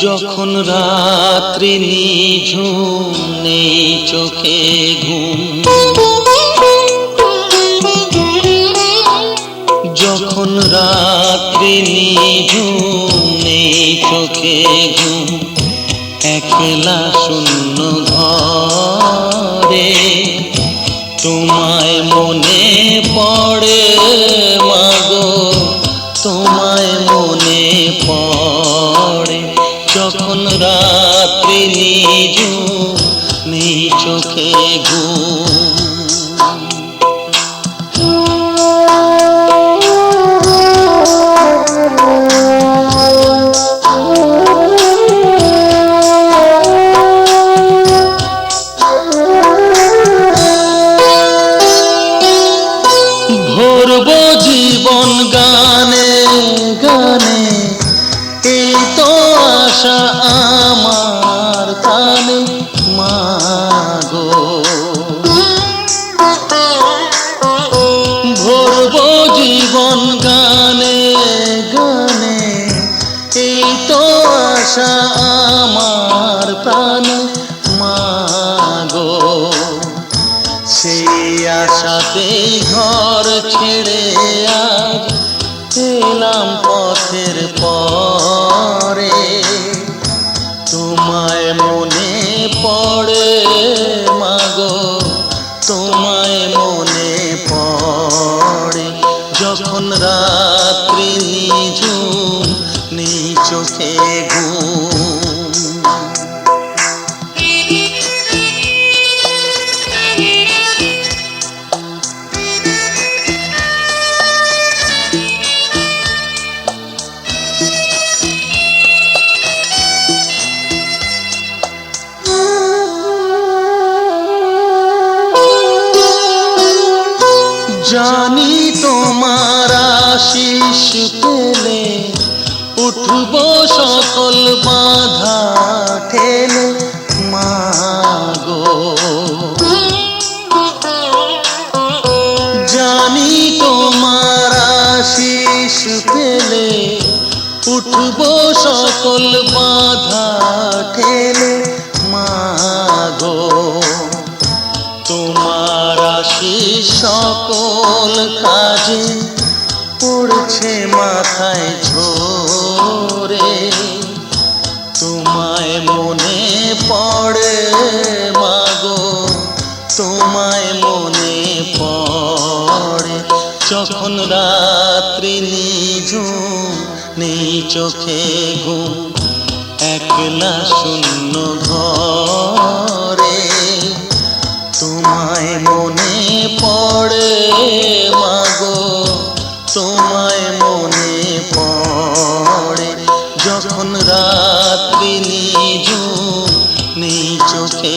যখন রাত্রি নিঝুম নেই চোখে ঘুম, যখন রাত্রি নিঝুম নেই চোখে ঘুম, একলা শূন্য ঘরে তোমায় মনে পড়ে যখন রাত্রি নিজ চোখে ঘুম আশা আমার কানে মাগো। ভরব জীবন গানে গানে। এই তো আশা আমার প্রাণে, মাগো। সেই আশাতে ঘর ছেড়ে আজ এলাম পথের পরে। তোমায় মনে পড়ে মাগো তোমায় মনে পড়ে। যখন রাত্রি নিঝুম চোখে জানি তোমার আশিস পেলে উঠব সকল বাধা ঠেলে মাগো জানি তোমার আশিস পেলে উঠব সকল বাধা ঠেলে সকল কাজে পড়ছে মাথায় ঝরে। তোমায় মনে পড়ে মাগো, তোমায় মনে পড়ে। যখন রাত্রি নিঝুম, নেই চোখে ঘুম, একলা শূন্য ঘরে। তোমায় মনে পড়ে মাগো তোমায় মনে পড়ে। যখন রাত্রি নিজ নেই চোখে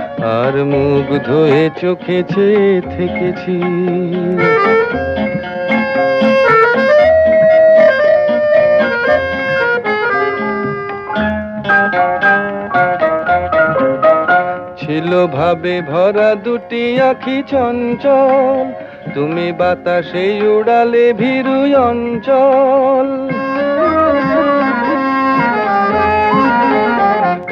আর মুখ হয়ে চোখে চেয়ে থেকেছি। ছিল ভাবে ভরা দুটি আখি চঞ্চল, তুমি বাতাসে উড়ালে ভীরু অঞ্চল।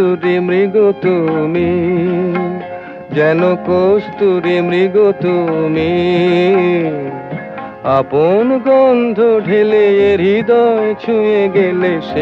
কস্তুরি মৃগ তুমি যেন কস্তুরি মৃগ তুমি। আপন গন্ধ ঢেলে হৃদয় ছুঁয়ে গেলে সে